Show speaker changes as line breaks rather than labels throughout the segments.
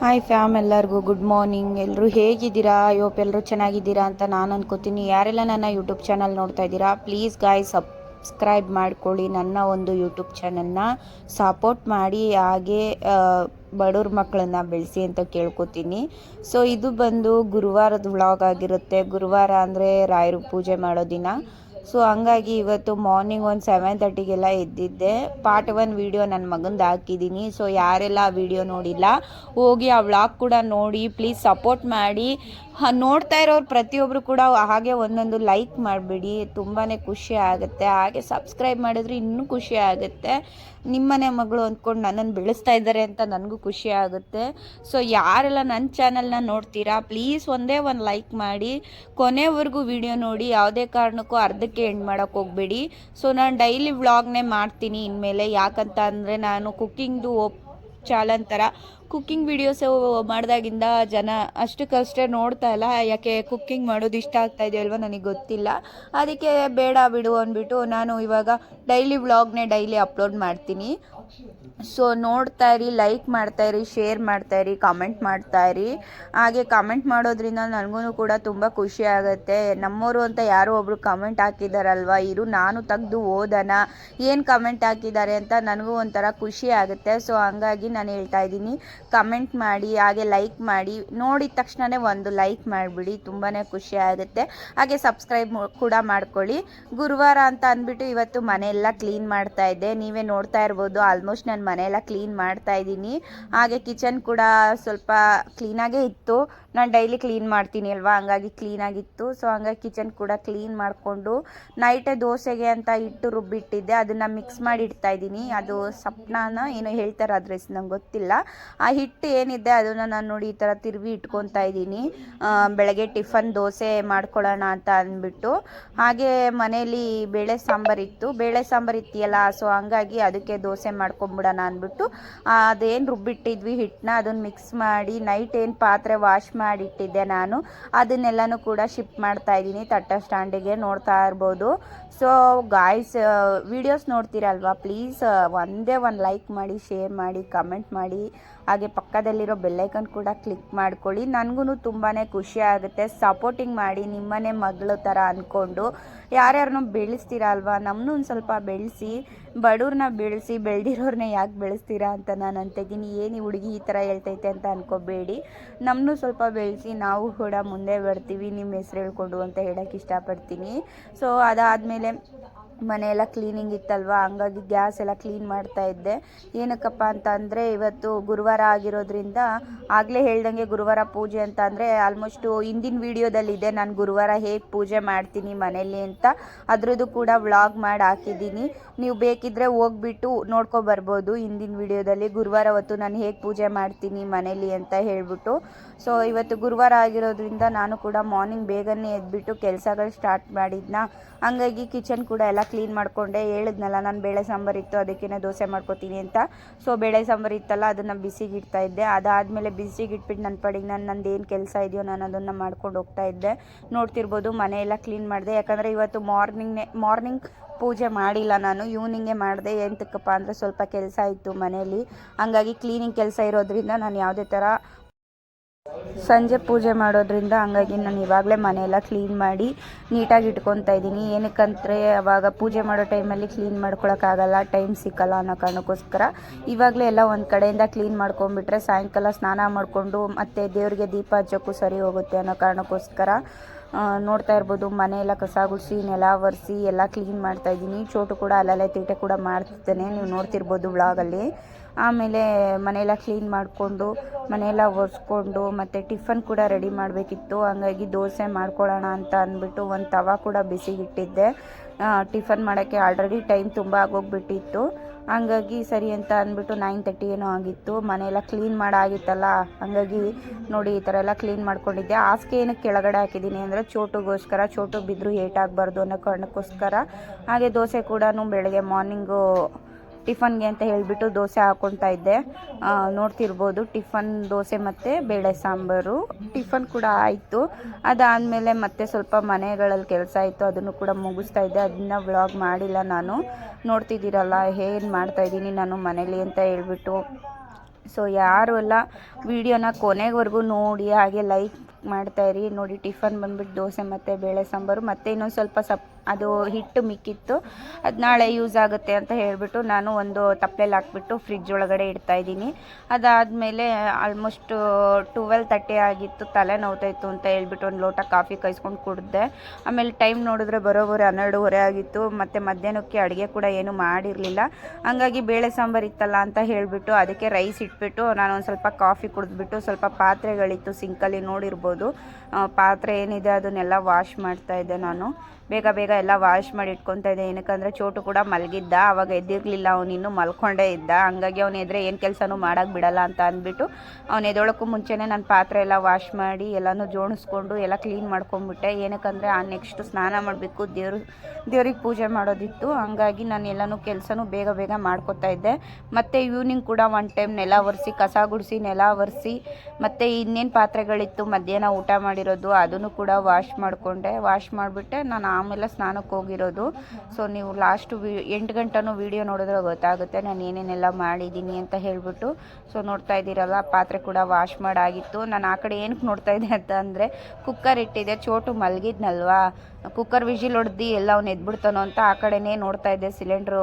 Hi fam ಎಲ್ಲರಿಗೂ good morning ಎಲ್ಲರೂ ಹೇಗಿದ್ದೀರಾ? ಯೋಪ್ ಎಲ್ಲರೂ ಚೆನ್ನಾಗಿದ್ದೀರಾ ಅಂತ ನಾನು ಅನ್ಕೋತೀನಿ. ಯಾರೆಲ್ಲ ನನ್ನ ಯೂಟ್ಯೂಬ್ ಚಾನಲ್ ನೋಡ್ತಾ ಇದ್ದೀರಾ ಪ್ಲೀಸ್ ಗಾಯ್ ಸಬ್ಸ್ಕ್ರೈಬ್ ಮಾಡ್ಕೊಳ್ಳಿ. ನನ್ನ ಒಂದು ಯೂಟ್ಯೂಬ್ ಚಾನಲ್ನ ಸಪೋರ್ಟ್ ಮಾಡಿ, ಹಾಗೆ ಬಡವ್ರ ಮಕ್ಕಳನ್ನ ಬೆಳೆಸಿ ಅಂತ ಕೇಳ್ಕೊತೀನಿ. ಸೊ ಇದು ಬಂದು ಗುರುವಾರದ ವ್ಲಾಗ್ ಆಗಿರುತ್ತೆ. ಗುರುವಾರ ಅಂದರೆ ರಾಯರು ಪೂಜೆ ಮಾಡೋ ದಿನ. ಸೊ ಹಂಗಾಗಿ ಇವತ್ತು ಮಾರ್ನಿಂಗ್ ಒಂದು ಸೆವೆನ್ ತರ್ಟಿಗೆಲ್ಲ ಎದ್ದಿದ್ದೆ. ಪಾರ್ಟ್ ಒನ್ ವಿಡಿಯೋ ನನ್ನ ಮಗಂದು ಹಾಕಿದ್ದೀನಿ ಸೊ ಯಾರೆಲ್ಲ ಆ ವಿಡಿಯೋ ನೋಡಿಲ್ಲ, ಹೋಗಿ ಆ ವ್ಲಾಗ್ ಕೂಡ ನೋಡಿ ಪ್ಲೀಸ್ ಸಪೋರ್ಟ್ ಮಾಡಿ. ನೋಡ್ತಾ ಇರೋರು ಪ್ರತಿಯೊಬ್ಬರು ಕೂಡ ಹಾಗೆ ಒಂದೊಂದು ಲೈಕ್ ಮಾಡಿಬಿಡಿ. ತುಂಬಾ ಖುಷಿ ಆಗುತ್ತೆ. ಹಾಗೆ ಸಬ್ಸ್ಕ್ರೈಬ್ ಮಾಡಿದ್ರೆ ಇನ್ನೂ ಖುಷಿ ಆಗುತ್ತೆ. ನಿಮ್ಮನೆ ಮಗಳು ಅಂದ್ಕೊಂಡು ನನ್ನನ್ನು ಬೆಳೆಸ್ತಾ ಇದ್ದಾರೆ ಅಂತ ನನಗೂ ಖುಷಿ ಆಗುತ್ತೆ. ಸೊ ಯಾರೆಲ್ಲ ನನ್ನ ಚಾನಲ್ನ ನೋಡ್ತೀರಾ ಪ್ಲೀಸ್ ಒಂದೇ ಒಂದು ಲೈಕ್ ಮಾಡಿ. ಕೊನೆವರೆಗೂ ವಿಡಿಯೋ ನೋಡಿ. ಯಾವುದೇ ಕಾರಣಕ್ಕೂ ಅರ್ಧಕ್ಕೆ ಎಂಡ್ ಮಾಡೋಕ್ಕೆ ಹೋಗಬೇಡಿ. ಸೊ ನಾನು ಡೈಲಿ ವ್ಲಾಗ್ನೇ ಮಾಡ್ತೀನಿ ಇನ್ಮೇಲೆ. ಯಾಕಂತ ಅಂದರೆ ನಾನು ಕುಕ್ಕಿಂಗ್ದು ಒಪ್, ಚಾಲನ್ ಥರ ಕುಕ್ಕಿಂಗ್ ವೀಡಿಯೋಸ್ ಮಾಡಿದಾಗಿಂದ ಜನ ಅಷ್ಟಕ್ಕಷ್ಟೇ ನೋಡ್ತಾ ಇಲ್ಲ. ಯಾಕೆ ಕುಕ್ಕಿಂಗ್ ಮಾಡೋದು ಇಷ್ಟ ಆಗ್ತಾ ಇದೆಯೋ ಅಲ್ವಾ ನನಗೆ ಗೊತ್ತಿಲ್ಲ. ಅದಕ್ಕೆ ಬೇಡ ಬಿಡು ಅಂದ್ಬಿಟ್ಟು ನಾನು ಇವಾಗ ಡೈಲಿ ವ್ಲಾಗ್ನೇ ಡೈಲಿ ಅಪ್ಲೋಡ್ ಮಾಡ್ತೀನಿ. ಸೊ ನೋಡ್ತಾ ಇರಿ ಲೈಕ್ ಮಾಡ್ತಾ ಇರಿ ಶೇರ್ ಮಾಡ್ತಾ ಇರಿ ಕಾಮೆಂಟ್ ಮಾಡ್ತಾ ಇರಿ. ಹಾಗೆ ಕಾಮೆಂಟ್ ಮಾಡೋದ್ರಿಂದ ನನಗೂ ಕೂಡ ತುಂಬ ಖುಷಿ ಆಗುತ್ತೆ. ನಮ್ಮವರು ಅಂತ ಯಾರೋ ಒಬ್ರು ಕಮೆಂಟ್ ಹಾಕಿದಾರಲ್ವ? ಇರು, ನಾನು ತೆಗ್ದು ಓದೋಣ ಏನು ಕಮೆಂಟ್ ಹಾಕಿದ್ದಾರೆ ಅಂತ ನನಗೂ ಒಂಥರ ಖುಷಿ ಆಗುತ್ತೆ. ಸೊ ಹಂಗಾಗಿ ನಾನು ಹೇಳ್ತಾ ಇದ್ದೀನಿ ಕಮೆಂಟ್ ಮಾಡಿ, ಹಾಗೆ ಲೈಕ್ ಮಾಡಿ. ನೋಡಿದ ತಕ್ಷಣವೇ ಒಂದು ಲೈಕ್ ಮಾಡಿಬಿಡಿ ತುಂಬಾ ಖುಷಿ ಆಗುತ್ತೆ. ಹಾಗೆ ಸಬ್ಸ್ಕ್ರೈಬ್ ಕೂಡ ಮಾಡ್ಕೊಳ್ಳಿ. ಗುರುವಾರ ಅಂತ ಅಂದ್ಬಿಟ್ಟು ಇವತ್ತು ಮನೆಯೆಲ್ಲ ಕ್ಲೀನ್ ಮಾಡ್ತಾ ಇದ್ದೆ. ನೀವೇ ನೋಡ್ತಾ ಇರ್ಬೋದು ಆಲ್ಮೋಸ್ಟ್ ನಾನು ಮನೆಯೆಲ್ಲ ಕ್ಲೀನ್ ಮಾಡ್ತಾ ಇದ್ದೀನಿ. ಹಾಗೆ ಕಿಚನ್ ಕೂಡ ಸ್ವಲ್ಪ ಕ್ಲೀನಾಗೇ ಇತ್ತು. ನಾನು ಡೈಲಿ ಕ್ಲೀನ್ ಮಾಡ್ತೀನಿ ಅಲ್ವಾ? ಹಂಗಾಗಿ ಕ್ಲೀನಾಗಿತ್ತು ಸೊ ಹಂಗಾಗಿ ಕಿಚನ್ ಕೂಡ ಕ್ಲೀನ್ ಮಾಡಿಕೊಂಡು ನೈಟೇ ದೋಸೆಗೆ ಅಂತ ಹಿಟ್ಟು ರುಬ್ಬಿಟ್ಟಿದ್ದೆ. ಅದನ್ನು ಮಿಕ್ಸ್ ಮಾಡಿ ಇಡ್ತಾ ಇದ್ದೀನಿ. ಅದು ಸಪ್ನಾನ ಏನೋ ಹೇಳ್ತಾರೆ ಅದ್ರ ಹೆಸರು ನಂಗೆ ಗೊತ್ತಿಲ್ಲ. ಆ ಹಿಟ್ಟು ಏನಿದೆ ಅದನ್ನು ನಾನು ನೋಡಿ ಈ ಥರ ತಿರುವಿ ಇಟ್ಕೊತಾ ಇದ್ದೀನಿ. ಬೆಳಗ್ಗೆ ಟಿಫನ್ ದೋಸೆ ಮಾಡ್ಕೊಳ್ಳೋಣ ಅಂತ ಅಂದ್ಬಿಟ್ಟು. ಹಾಗೆ ಮನೇಲಿ ಬೇಳೆ ಸಾಂಬಾರಿತ್ತು ಬೇಳೆ ಸಾಂಬಾರು ಇತ್ತಿಯಲ್ಲ ಸೊ ಹಂಗಾಗಿ ಅದಕ್ಕೆ ದೋಸೆ ಮಾಡ್ಕೊಂಬಿಡೋಣ ಅಂದ್ಬಿಟ್ಟು ಅದೇನು ರುಬ್ಬಿಟ್ಟಿದ್ವಿ, ಹಿಟ್ಟನ್ನ ಅದನ್ನು ಮಿಕ್ಸ್ ಮಾಡಿ ನೈಟ್ ಏನು ಪಾತ್ರೆ ವಾಶ್ ಮಾಡಿಟ್ಟಿದ್ದೆ ನಾನು, ಅದನ್ನೆಲ್ಲನೂ ಕೂಡ ಶಿಫ್ಟ್ ಮಾಡ್ತಾ ಇದ್ದೀನಿ, ತಟ್ಟ ಸ್ಟ್ಯಾಂಡಿಗೆ ನೋಡ್ತಾ ಇರ್ಬೋದು. ಸೊ ಗಾಯ್ಸ್ ವಿಡಿಯೋಸ್ ನೋಡ್ತೀರಲ್ವಾ? ಪ್ಲೀಸ್ ಒಂದೇ ಒಂದು ಲೈಕ್ ಮಾಡಿ ಶೇರ್ ಮಾಡಿ ಕಮೆಂಟ್ ಮಾಡಿ, ಹಾಗೆ ಪಕ್ಕದಲ್ಲಿರೋ ಬೆಲ್ಲೈಕನ್ ಕೂಡ ಕ್ಲಿಕ್ ಮಾಡ್ಕೊಳ್ಳಿ. ನನಗೂ ತುಂಬಾ ಖುಷಿ ಆಗುತ್ತೆ ಸಪೋರ್ಟಿಂಗ್ ಮಾಡಿ, ನಿಮ್ಮನೆ ಮಗಳು ಥರ ಅಂದ್ಕೊಂಡು ಯಾರ್ಯಾರನ್ನೂ ಬೆಳೆಸ್ತೀರಲ್ವಾ? ನಮ್ಮನ್ನೂ ಒಂದು ಸ್ವಲ್ಪ ಬೆಳೆಸಿ ಬಡವ್ರನ್ನ ಬೆಳೆಸಿ, ಬೆಳೆದಿರೋರ್ನ ಯಾಕೆ ಬೆಳೆಸ್ತೀರಾ ಅಂತ ನಾನು ಅಂತಿದ್ದೀನಿ. ಏನು ಹುಡುಗಿ ಈ ಥರ ಹೇಳ್ತೈತೆ ಅಂತ ಅನ್ಕೋಬೇಡಿ. ನಮ್ಮನ್ನು ಸ್ವಲ್ಪ ಬೆಳೆಸಿ, ನಾವು ಕೂಡ ಮುಂದೆ ಬರ್ತೀವಿ. ನಿಮ್ಮ ಹೆಸ್ರು ಹೇಳ್ಕೊಂಡು ಅಂತ ಹೇಳೋಕ್ಕೆ ಇಷ್ಟಪಡ್ತೀನಿ. ಸೊ ಅದಾದಮೇಲೆ ಮನೆಯೆಲ್ಲ ಕ್ಲೀನಿಂಗ್ ಇತ್ತಲ್ವ? ಹಂಗಾಗಿ ಗ್ಯಾಸ್ ಎಲ್ಲ ಕ್ಲೀನ್ ಮಾಡ್ತಾ ಇದ್ದೆ. ಏನಕ್ಕಪ್ಪ ಅಂತ ಅಂದರೆ ಇವತ್ತು ಗುರುವಾರ ಆಗಿರೋದ್ರಿಂದ ಆಗಲೇ ಹೇಳ್ದಂಗೆ ಗುರುವಾರ ಪೂಜೆ ಅಂತ ಅಂದರೆ ಆಲ್ಮೋಸ್ಟು ಹಿಂದಿನ ವೀಡಿಯೋದಲ್ಲಿದೆ ನಾನು ಗುರುವಾರ ಹೇಗೆ ಪೂಜೆ ಮಾಡ್ತೀನಿ ಮನೇಲಿ ಅಂತ. ಅದರದ್ದು ಕೂಡ ವ್ಲಾಗ್ ಮಾಡಿ ಹಾಕಿದ್ದೀನಿ. ನೀವು ಬೇಕಿದ್ದರೆ ಹೋಗ್ಬಿಟ್ಟು ನೋಡ್ಕೊ ಬರ್ಬೋದು ಹಿಂದಿನ ವೀಡಿಯೋದಲ್ಲಿ ಗುರುವಾರ ಹೊತ್ತು ನಾನು ಹೇಗೆ ಪೂಜೆ ಮಾಡ್ತೀನಿ ಮನೇಲಿ ಅಂತ ಹೇಳ್ಬಿಟ್ಟು. ಸೊ ಇವತ್ತು ಗುರುವಾರ ಆಗಿರೋದ್ರಿಂದ ನಾನು ಕೂಡ ಮಾರ್ನಿಂಗ್ ಬೇಗನೆ ಎದ್ಬಿಟ್ಟು ಕೆಲಸಗಳು ಸ್ಟಾರ್ಟ್ ಮಾಡಿದ್ನ? ಹಂಗಾಗಿ ಕಿಚನ್ ಕೂಡ ಎಲ್ಲ ಕ್ಲೀನ್ ಮಾಡಿಕೊಂಡೆ, ಹೇಳಿದ್ನಲ್ಲ ನಾನು ಬೇಳೆ ಸಾಂಬಾರು ಇತ್ತು ದೋಸೆ ಮಾಡ್ಕೊತೀನಿ ಅಂತ. ಸೊ ಬೇಳೆ ಸಾಂಬಾರು ಇತ್ತಲ್ಲ, ಅದನ್ನು ಬಿಸಿಗೆ ಇಡ್ತಾ ಇದ್ದೆ. ಅದಾದಮೇಲೆ ಬಿಸಿಗೆ ಇಟ್ಬಿಟ್ಟು ನನ್ನ ಪಡಿಗೆ ನಾನು ನಂದು ಏನು ಕೆಲಸ ಇದೆಯೋ ನಾನು ಅದನ್ನು ಮಾಡ್ಕೊಂಡು ಹೋಗ್ತಾ ಇದ್ದೆ. ನೋಡ್ತಿರ್ಬೋದು ಮನೆಯೆಲ್ಲ ಕ್ಲೀನ್ ಮಾಡಿದೆ. ಯಾಕಂದರೆ ಇವತ್ತು ಮಾರ್ನಿಂಗ್ನೇ, ಮಾರ್ನಿಂಗ್ ಪೂಜೆ ಮಾಡಿಲ್ಲ ನಾನು. ಈವ್ನಿಂಗೇ ಮಾಡಿದೆ. ಎಂತಕ್ಕಪ್ಪ ಅಂದರೆ ಸ್ವಲ್ಪ ಕೆಲಸ ಇತ್ತು ಮನೆಯಲ್ಲಿ ಹಂಗಾಗಿ ಕ್ಲೀನಿಂಗ್ ಕೆಲಸ ಇರೋದ್ರಿಂದ ನಾನು ಯಾವುದೇ ಥರ ಸಂಜೆ ಪೂಜೆ ಮಾಡೋದ್ರಿಂದ ಹಂಗಾಗಿ ನಾನು ಇವಾಗಲೇ ಮನೆಯೆಲ್ಲ ಕ್ಲೀನ್ ಮಾಡಿ ನೀಟಾಗಿ ಇಟ್ಕೊತಾ ಇದ್ದೀನಿ. ಏನಕ್ಕಂದ್ರೆ ಅವಾಗ ಪೂಜೆ ಮಾಡೋ ಟೈಮಲ್ಲಿ ಕ್ಲೀನ್ ಮಾಡ್ಕೊಳಕ್ಕಾಗಲ್ಲ ಟೈಮ್ ಸಿಕ್ಕಲ್ಲ ಅನ್ನೋ ಕಾರಣಕ್ಕೋಸ್ಕರ ಇವಾಗಲೇ ಎಲ್ಲ ಒಂದು ಕಡೆಯಿಂದ ಕ್ಲೀನ್ ಮಾಡ್ಕೊಂಡ್ಬಿಟ್ರೆ ಸಾಯಂಕಾಲ ಸ್ನಾನ ಮಾಡಿಕೊಂಡು ಮತ್ತು ದೇವರಿಗೆ ದೀಪ ಹಚ್ಚೋಕ್ಕೂ ಸರಿ ಹೋಗುತ್ತೆ ಅನ್ನೋ ಕಾರಣಕ್ಕೋಸ್ಕರ ನೋಡ್ತಾ ಇರ್ಬೋದು, ಮನೆ ಎಲ್ಲ ಕಸ ಗುಡಿಸಿ, ನೆಲ ಒರೆಸಿ, ಎಲ್ಲ ಕ್ಲೀನ್ ಮಾಡ್ತಾ ಇದ್ದೀನಿ. ಚೋಟು ಕೂಡ ಅಲ್ಲಲ್ಲೇ ತೀಟೆ ಕೂಡ ಮಾಡ್ತಿದ್ದೇನೆ, ನೀವು ನೋಡ್ತಿರ್ಬೋದು ವ್ಲಾಗಲ್ಲಿ ಆಮೇಲೆ ಮನೆಯೆಲ್ಲ ಕ್ಲೀನ್ ಮಾಡಿಕೊಂಡು, ಮನೆಯೆಲ್ಲ ಒರೆಸ್ಕೊಂಡು, ಮತ್ತು ಟಿಫನ್ ಕೂಡ ರೆಡಿ ಮಾಡಬೇಕಿತ್ತು. ಹಂಗಾಗಿ ದೋಸೆ ಮಾಡ್ಕೊಳ್ಳೋಣ ಅಂತ ಅಂದ್ಬಿಟ್ಟು ಒಂದು ತವ ಕೂಡ ಬಿಸಿಗಿಟ್ಟಿದ್ದೆ ಟಿಫನ್ ಮಾಡೋಕ್ಕೆ ಆಲ್ರೆಡಿ ಟೈಮ್ ತುಂಬ ಆಗೋಗ್ಬಿಟ್ಟಿತ್ತು. ಹಂಗಾಗಿ ಸರಿ ಅಂತ ಅಂದ್ಬಿಟ್ಟು ನೈನ್ ತರ್ಟಿ ಏನೋ ಆಗಿತ್ತು. ಮನೆಯೆಲ್ಲ ಕ್ಲೀನ್ ಮಾಡಾಗಿತ್ತಲ್ಲ, ಹಂಗಾಗಿ ನೋಡಿ ಈ ಥರ ಎಲ್ಲ ಕ್ಲೀನ್ ಮಾಡ್ಕೊಂಡಿದ್ದೆ. ಹಾಸಿಗೆ ಏನಕ್ಕೆ ಕೆಳಗಡೆ ಹಾಕಿದ್ದೀನಿ ಅಂದರೆ ಚೋಟುಗೋಸ್ಕರ, ಚೋಟು ಬಿದ್ದರೂ ಏಟಾಗಬಾರ್ದು ಅನ್ನೋ ಕಾರಣಕ್ಕೋಸ್ಕರ. ಹಾಗೆ ದೋಸೆ ಕೂಡ ಬೆಳಗ್ಗೆ ಮಾರ್ನಿಂಗು ಟಿಫನ್ಗೆ ಅಂತ ಹೇಳಿಬಿಟ್ಟು ದೋಸೆ ಹಾಕ್ಕೊತಾ ಇದ್ದೆ. ನೋಡ್ತಿರ್ಬೋದು, ಟಿಫನ್ ದೋಸೆ ಮತ್ತು ಬೇಳೆ ಸಾಂಬಾರು. ಟಿಫನ್ ಕೂಡ ಆಯಿತು. ಅದಾದಮೇಲೆ ಮತ್ತೆ ಸ್ವಲ್ಪ ಮನೆಗಳಲ್ಲಿ ಕೆಲಸ ಆಯಿತು ಅದನ್ನು ಕೂಡ ಮುಗಿಸ್ತಾ ಇದ್ದೆ. ಅದನ್ನ ವ್ಲಾಗ್ ಮಾಡಿಲ್ಲ ನಾನು. ನೋಡ್ತಿದ್ದೀರಲ್ಲ, ಏನು ಮಾಡ್ತಾಯಿದ್ದೀನಿ ನಾನು ಮನೇಲಿ ಅಂತ ಹೇಳ್ಬಿಟ್ಟು. ಸೊ ಯಾರು ಎಲ್ಲ ವಿಡಿಯೋನ ಕೊನೆವರೆಗೂ ನೋಡಿ, ಹಾಗೆ ಲೈಕ್ ಮಾಡ್ತಾಯಿರಿ. ನೋಡಿ, ಟಿಫನ್ ಬಂದ್ಬಿಟ್ಟು ದೋಸೆ ಮತ್ತು ಬೇಳೆ ಸಾಂಬಾರು, ಮತ್ತು ಇನ್ನೊಂದು ಸ್ವಲ್ಪ ಸಪ್, ಅದು ಹಿಟ್ಟು ಮಿಕ್ಕಿತ್ತು. ಅದು ನಾಳೆ ಯೂಸ್ ಆಗುತ್ತೆ ಅಂತ ಹೇಳಿಬಿಟ್ಟು ನಾನು ಒಂದು ತಪ್ಪಲೆಲ್ಲಿ ಹಾಕ್ಬಿಟ್ಟು ಫ್ರಿಜ್ ಒಳಗಡೆ ಇಡ್ತಾ ಇದ್ದೀನಿ. ಅದಾದಮೇಲೆ ಆಲ್ಮೋಸ್ಟ್ ಟುವೆಲ್ ತರ್ಟಿ ಆಗಿತ್ತು, ತಲೆ ನೋವ್ತಾಯಿತ್ತು ಅಂತ ಹೇಳ್ಬಿಟ್ಟು ಒಂದು ಲೋಟ ಕಾಫಿ ಕಾಯಿಸ್ಕೊಂಡು ಕುಡಿದೆ. ಆಮೇಲೆ ಟೈಮ್ ನೋಡಿದ್ರೆ ಬರೋಬ್ಬರಿ ಹನ್ನೆರಡೂವರೆ ಆಗಿತ್ತು, ಮತ್ತು ಮಧ್ಯಾಹ್ನಕ್ಕೆ ಅಡುಗೆ ಕೂಡ ಏನು ಮಾಡಿರಲಿಲ್ಲ. ಹಂಗಾಗಿ ಬೇಳೆ ಸಾಂಬಾರು ಇತ್ತಲ್ಲ ಅಂತ ಹೇಳಿಬಿಟ್ಟು ಅದಕ್ಕೆ ರೈಸ್ ಇಟ್ಬಿಟ್ಟು ನಾನು ಒಂದು ಸ್ವಲ್ಪ ಕಾಫಿ ಕುಡಿದ್ಬಿಟ್ಟು ಸ್ವಲ್ಪ ಪಾತ್ರೆಗಳಿತ್ತು ಸಿಂಕಲ್ಲಿ ನೋಡಿರ್ಬೋದು. ಆ, ಪಾತ್ರೆ ಏನಿದೆ ಅದನ್ನೆಲ್ಲ ವಾಶ್ ಮಾಡ್ತಾ ಇದ್ದೆ ನಾನು. ಬೇಗ ಬೇಗ ಎಲ್ಲ ವಾಶ್ ಮಾಡಿ ಇಟ್ಕೊತಾ ಇದ್ದೆ. ಏನಕ್ಕಂದ್ರೆ ಚೋಟು ಕೂಡ ಮಲಗಿದ್ದ. ಅವಾಗ ಎದ್ದಿರಲಿಲ್ಲ. ಅವನು ಇನ್ನೂ ಮಲ್ಕೊಂಡೇ ಇದ್ದ. ಹಂಗಾಗಿ ಅವನು ಎದ್ರೆ ಏನು ಕೆಲಸನೂ ಮಾಡೋಕ್ಕೆ ಬಿಡಲ್ಲ ಅಂತ ಅಂದ್ಬಿಟ್ಟು ಅವ್ನು ಎದೊಳಕ್ಕೂ ಮುಂಚೆನೇ ನಾನು ಪಾತ್ರೆ ಎಲ್ಲ ವಾಶ್ ಮಾಡಿ ಎಲ್ಲನೂ ಜೋಡಿಸ್ಕೊಂಡು ಎಲ್ಲ ಕ್ಲೀನ್ ಮಾಡ್ಕೊಂಡ್ಬಿಟ್ಟೆ ಏನಕ್ಕಂದರೆ ಆ ನೆಕ್ಸ್ಟ್ ಸ್ನಾನ ಮಾಡಬೇಕು. ದೇವ್ರ, ದೇವ್ರಿಗೆ ಪೂಜೆ ಮಾಡೋದಿತ್ತು. ಹಂಗಾಗಿ ನಾನು ಎಲ್ಲನೂ ಕೆಲಸನೂ ಬೇಗ ಬೇಗ ಮಾಡ್ಕೊತಾ ಇದ್ದೆ. ಮತ್ತು ಈವ್ನಿಂಗ್ ಕೂಡ ಒನ್ ಟೈಮ್ ನೆಲ ಒರೆಸಿ, ಕಸ ಗುಡಿಸಿ, ನೆಲ ಒರೆಸಿ, ಮತ್ತು ಇನ್ನೇನು ಪಾತ್ರೆಗಳಿತ್ತು, ಮಧ್ಯಾಹ್ನ ಊಟ ಮಾಡಿರೋದು, ಅದನ್ನು ಕೂಡ ವಾಶ್ ಮಾಡಿಕೊಂಡೆ. ವಾಶ್ ಮಾಡಿಬಿಟ್ಟೆ. ನಾನು ಆಮೇಲೆ ಸ್ನಾನಕ್ಕೆ ಹೋಗಿರೋದು. ಸೊ ನೀವು ಲಾಸ್ಟು ವಿ, ಎಂಟು ಗಂಟೆನೂ ವೀಡಿಯೋ ನೋಡಿದ್ರೆ ಗೊತ್ತಾಗುತ್ತೆ, ನಾನು ಏನೇನೆಲ್ಲ ಮಾಡಿದ್ದೀನಿ ಅಂತ ಹೇಳ್ಬಿಟ್ಟು. ಸೊ ನೋಡ್ತಾ ಇದ್ದೀರಲ್ಲ, ಪಾತ್ರೆ ಕೂಡ ವಾಶ್ ಮಾಡಾಗಿತ್ತು. ನಾನು ಆ ಕಡೆ ಏನಕ್ಕೆ ನೋಡ್ತಾ ಇದ್ದೆ ಅಂತ ಅಂದರೆ ಕುಕ್ಕರ್ ಇಟ್ಟಿದೆ ಚೋಟು ಮಲಗಿದ್ನಲ್ವಾ? ಕುಕ್ಕರ್ ವಿಜಿಲ್ ಹೊಡೆದು ಎಲ್ಲ ಅವ್ನು ಎದ್ಬಿಡ್ತಾನೋ ಅಂತ ಆ ಕಡೆನೇ ನೋಡ್ತಾ ಇದ್ದೆ. ಸಿಲಿಂಡ್ರು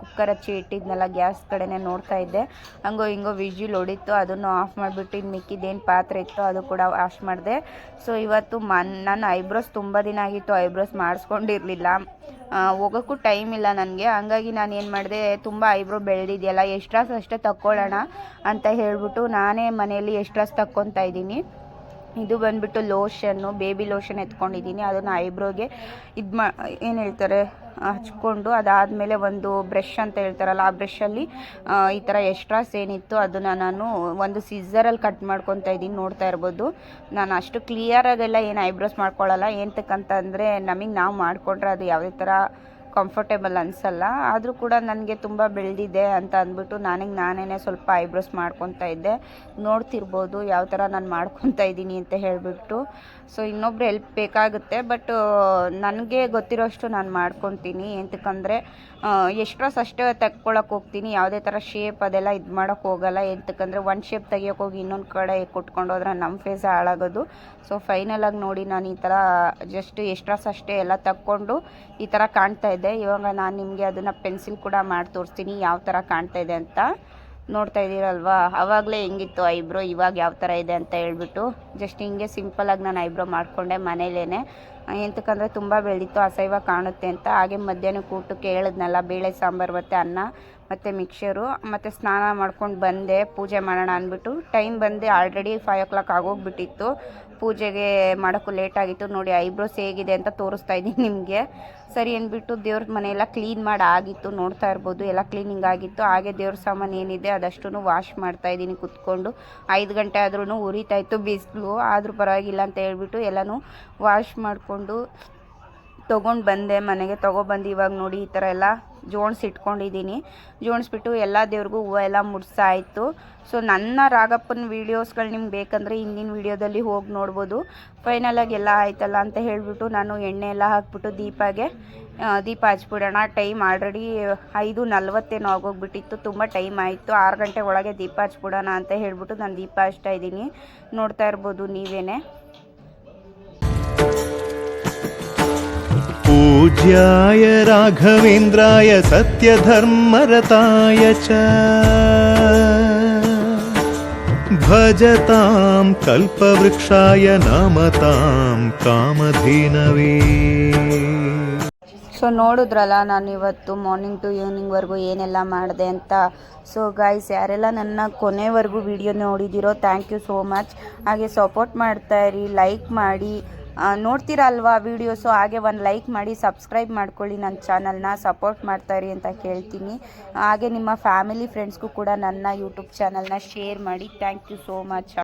ಕುಕ್ಕರ್ ಹಚ್ಚಿ ಇಟ್ಟಿದ್ನಲ್ಲ ಗ್ಯಾಸ್ ಕಡೆನೇ ನೋಡ್ತಾ ಇದ್ದೆ. ಹಂಗೋ ಹಿಂಗೋ ವಿಜಿಲ್ ಹೊಡಿತು ಅದನ್ನು ಆಫ್ ಮಾಡಿಬಿಟ್ಟು ಇನ್ನು ಮಿಕ್ಕಿದ್ದೇನು ಪಾತ್ರೆ ಇತ್ತು ಅದು ಕೂಡ ವಾಶ್ ಮಾಡಿದೆ. ಸೊ ಇವತ್ತು ಮನ್ ನಾನು ಐಬ್ರೋಸ್ ತುಂಬ ದಿನ ಆಗಿತ್ತು ಐಬ್ರೋಸ್ ಮಾಡಿಸ್ಕೊಂಡಿರಲಿಲ್ಲ. ಹೋಗೋಕ್ಕೂ ಟೈಮ್ ಇಲ್ಲ ನನಗೆ. ಹಂಗಾಗಿ ನಾನು ಏನು ಮಾಡಿದೆ, ತುಂಬ ಐಬ್ರೋ ಬೆಳೆದಿದೆಯಲ್ಲ, ಎಷ್ಟ್ರಾಸ್ ಅಷ್ಟೇ ತಕ್ಕೊಳ್ಳೋಣ ಅಂತ ಹೇಳಿಬಿಟ್ಟು ನಾನೇ ಮನೆಯಲ್ಲಿ ಎಷ್ಟ್ರಾಸ್ ತಕ್ಕೊತಾ ಇದ್ದೀನಿ. ಇದು ಬಂದ್ಬಿಟ್ಟು ಲೋಷನ್ನು ಬೇಬಿ ಲೋಷನ್ ಎತ್ಕೊಂಡಿದ್ದೀನಿ. ಅದನ್ನು ಐಬ್ರೋಗೆ ಇದು ಮಾ, ಏನು ಹೇಳ್ತಾರೆ, ಹಚ್ಕೊಂಡು ಅದಾದಮೇಲೆ ಒಂದು ಬ್ರಷ್ ಅಂತ ಹೇಳ್ತಾರಲ್ಲ, ಆ ಬ್ರಷಲ್ಲಿ ಈ ಥರ ಎಕ್ಸ್ಟ್ರಾಸ್ ಏನಿತ್ತು ಅದನ್ನು ನಾನು ಒಂದು ಸಿಝರಲ್ಲಿ ಕಟ್ ಮಾಡ್ಕೊತಾ ಇದ್ದೀನಿ ನೋಡ್ತಾ ಇರ್ಬೋದು. ನಾನು ಅಷ್ಟು ಕ್ಲಿಯರಾಗೆಲ್ಲ ಏನು ಐಬ್ರೋಸ್ ಮಾಡ್ಕೊಳ್ಳಲ್ಲ ಏನಂತಕ್ಕಂತಂದರೆ ನಮಗೆ ನಾವು ಮಾಡಿಕೊಂಡ್ರೆ ಅದು ಯಾವುದೇ ಥರ ಕಂಫರ್ಟೇಬಲ್ ಅನಿಸಲ್ಲ. ಆದರೂ ಕೂಡ ನನಗೆ ತುಂಬ ಬೆಳೆದಿದೆ ಅಂತ ಅಂದ್ಬಿಟ್ಟು ನನಗೆ ನಾನೇ ಸ್ವಲ್ಪ ಐಬ್ರೋಸ್ ಮಾಡ್ಕೊತಾ ಇದ್ದೆ. ನೋಡ್ತಿರ್ಬೋದು ಯಾವ ಥರ ನಾನು ಮಾಡ್ಕೊತಾ ಇದ್ದೀನಿ ಅಂತ ಹೇಳಿಬಿಟ್ಟು. ಸೊ ಇನ್ನೊಬ್ರು ಹೆಲ್ಪ್ ಬೇಕಾಗುತ್ತೆ ಬಟ್ ನನಗೆ ಗೊತ್ತಿರೋಷ್ಟು ನಾನು ಮಾಡ್ಕೊತೀನಿ. ಎಂತಕ್ಕಂದರೆ ಎಷ್ಟ್ರಸ್ ಅಷ್ಟೇ ತೆಕ್ಕೊಳಕ್ಕೆ ಹೋಗ್ತೀನಿ. ಯಾವುದೇ ಥರ ಶೇಪ್ ಅದೆಲ್ಲ ಇದು ಮಾಡೋಕ್ಕೆ ಹೋಗಲ್ಲ. ಎಂತಕ್ಕಂದರೆ ಒಂದು ಶೇಪ್ ತೆಗಿಯೋಕೆ ಹೋಗಿ ಇನ್ನೊಂದು ಕಡೆ ಕೊಟ್ಕೊಂಡು ಹೋದ್ರೆ ನಮ್ಮ ಫೇಸ್ ಹಾಳಾಗೋದು. ಸೊ ಫೈನಲಾಗಿ ನೋಡಿ ನಾನು ಈ ಥರ ಜಸ್ಟ್ ಎಷ್ಟ್ರಸ್ ಅಷ್ಟೇ ಎಲ್ಲ ತಕ್ಕೊಂಡು ಈ ಥರ ಕಾಣ್ತಾ ಇದೆ. ಇವಾಗ ನಾನು ನಿಮಗೆ ಅದನ್ನು ಪೆನ್ಸಿಲ್ ಕೂಡ ಮಾಡಿ ತೋರಿಸ್ತೀನಿ. ಯಾವ ಥರ ಕಾಣ್ತಾ ಇದೆ ಅಂತ ನೋಡ್ತಾ ಇದ್ದೀರಲ್ವಾ? ಆವಾಗಲೇ ಹೆಂಗಿತ್ತು ಐಬ್ರೋ ಇವಾಗ ಯಾವ ಥರ ಇದೆ ಅಂತ ಹೇಳ್ಬಿಟ್ಟು ಜಸ್ಟ್ ಹಿಂಗೆ ಸಿಂಪಲಾಗಿ ನಾನು ಐಬ್ರೋ ಮಾಡಿಕೊಂಡೆ ಮನೇಲೇ ಎಂತಕ್ಕಂದರೆ ತುಂಬ ಬೆಳೀತು, ಅಸಹ್ಯವಾಗಿ ಕಾಣುತ್ತೆ ಅಂತ. ಹಾಗೆ ಮಧ್ಯಾಹ್ನ ಊಟಕ್ಕೆ ಹೇಳಿದ್ನಲ್ಲ, ಬೇಳೆ ಸಾಂಬಾರು, ಮತ್ತು ಅನ್ನ. ಮತ್ತು ಮಿಕ್ಸರು ಮತ್ತು ಸ್ನಾನ ಮಾಡ್ಕೊಂಡು ಬಂದೆ, ಪೂಜೆ ಮಾಡೋಣ ಅಂದ್ಬಿಟ್ಟು. ಟೈಮ್ ಬಂದೆ ಆಲ್ರೆಡಿ ಫೈವ್ ಓ ಕ್ಲಾಕ್ ಆಗೋಗ್ಬಿಟ್ಟಿತ್ತು. ಪೂಜೆಗೆ ಮಾಡೋಕ್ಕೂ ಲೇಟಾಗಿತ್ತು ನೋಡಿ ಐಬ್ರೋಸ್ ಹೇಗಿದೆ ಅಂತ ತೋರಿಸ್ತಾ ಇದ್ದೀನಿ ನಿಮಗೆ. ಸರಿ ಅಂದ್ಬಿಟ್ಟು ದೇವ್ರ ಮನೆಯೆಲ್ಲ ಕ್ಲೀನ್ ಮಾಡಿ ಆಗಿತ್ತು, ನೋಡ್ತಾ ಇರ್ಬೋದು. ಎಲ್ಲ ಕ್ಲೀನಿಂಗ್ ಆಗಿತ್ತು. ಹಾಗೆ ದೇವ್ರ ಸಾಮಾನು ಏನಿದೆ ಅದಷ್ಟು ವಾಶ್ ಮಾಡ್ತಾ ಇದ್ದೀನಿ ಕುತ್ಕೊಂಡು. ಐದು ಗಂಟೆ ಆದ್ರೂ ಉರಿತಾ ಇತ್ತು ಬಿಸಿಲು. ಆದರೂ ಪರವಾಗಿಲ್ಲ ಅಂತ ಹೇಳ್ಬಿಟ್ಟು ಎಲ್ಲನೂ ವಾಶ್ ಮಾಡಿಕೊಂಡು ತೊಗೊಂಡು ಬಂದೆ ಮನೆಗೆ. ತೊಗೊಬಂದು ಇವಾಗ ನೋಡಿ ಈ ಥರ ಎಲ್ಲ ಜೋಡಿಸಿ ಇಟ್ಕೊಂಡಿದ್ದೀನಿ. ಜೋಣಿಸ್ಬಿಟ್ಟು ಎಲ್ಲ ದೇವ್ರಿಗೂ ಹೂವು ಎಲ್ಲ ಮುಡ್ಸಾಯಿತು. ಸೊ ನನ್ನ ರಾಗಪ್ಪನ ವೀಡಿಯೋಸ್ಗಳು ನಿಮ್ಗೆ ಬೇಕಂದರೆ ಹಿಂದಿನ ವೀಡಿಯೋದಲ್ಲಿ ಹೋಗಿ ನೋಡ್ಬೋದು. ಫೈನಲಾಗಿ ಎಲ್ಲ ಆಯ್ತಲ್ಲ ಅಂತ ಹೇಳಿಬಿಟ್ಟು ನಾನು ಎಣ್ಣೆ ಎಲ್ಲ ಹಾಕ್ಬಿಟ್ಟು ದೀಪಾಗೆ ದೀಪ ಹಚ್ಬಿಡೋಣ. ಟೈಮ್ ಆಲ್ರೆಡಿ ಐದು ನಲ್ವತ್ತೇನೋ ಆಗೋಗ್ಬಿಟ್ಟಿತ್ತು. ತುಂಬ ಟೈಮ್ ಆಯಿತು. ಆರು ಗಂಟೆ ಒಳಗೆ ದೀಪ ಹಚ್ಬಿಡೋಣ ಅಂತ ಹೇಳಿಬಿಟ್ಟು ನಾನು ದೀಪ ಹಚ್ತಾ ಇದ್ದೀನಿ. ನೋಡ್ತಾ ಇರ್ಬೋದು ನೀವೇನೆ.
पूज्याय राघवेन्द्राय सत्यधर्मरताय च भजतां कल्पवृक्षाय नमतां कामधेनवे
ಸೊ ನೋಡಿದ್ರಲ್ಲ ನಾನು ಇವತ್ತು ಮಾರ್ನಿಂಗ್ ಟು ಈವ್ನಿಂಗ್ವರೆಗೂ ಏನೆಲ್ಲ ಮಾಡಿದೆ ಅಂತ ಸೊ ಗಾಯ್ಸ್ ಯಾರೆಲ್ಲ ನನ್ನ ಕೊನೆವರೆಗೂ ವಿಡಿಯೋ ನೋಡಿದ್ದೀರೋ ಥ್ಯಾಂಕ್ ಯು ಸೋ ಮಚ್ ಹಾಗೆ ಸಪೋರ್ಟ್ ಮಾಡ್ತಾ ಇರಿ ಲೈಕ್ ಮಾಡಿ ಆ, ನೋಡ್ತೀರಾ ಅಲ್ವಾ ವೀಡಿಯೋಸು ಹಾಗೆ ಒಂದು ಲೈಕ್ ಮಾಡಿ ಸಬ್ಸ್ಕ್ರೈಬ್ ಮಾಡ್ಕೊಳ್ಳಿ ನನ್ನ ಚಾನಲ್ನ ಸಪೋರ್ಟ್ ಮಾಡ್ತಾ ಇರಿ ಅಂತ ಕೇಳ್ತೀನಿ ಹಾಗೆ ನಿಮ್ಮ ಫ್ಯಾಮಿಲಿ ಫ್ರೆಂಡ್ಸ್ಗೂ ಕೂಡ ನನ್ನ ಯೂಟ್ಯೂಬ್ ಚಾನಲ್ನ ಶೇರ್ ಮಾಡಿ. Thank you so much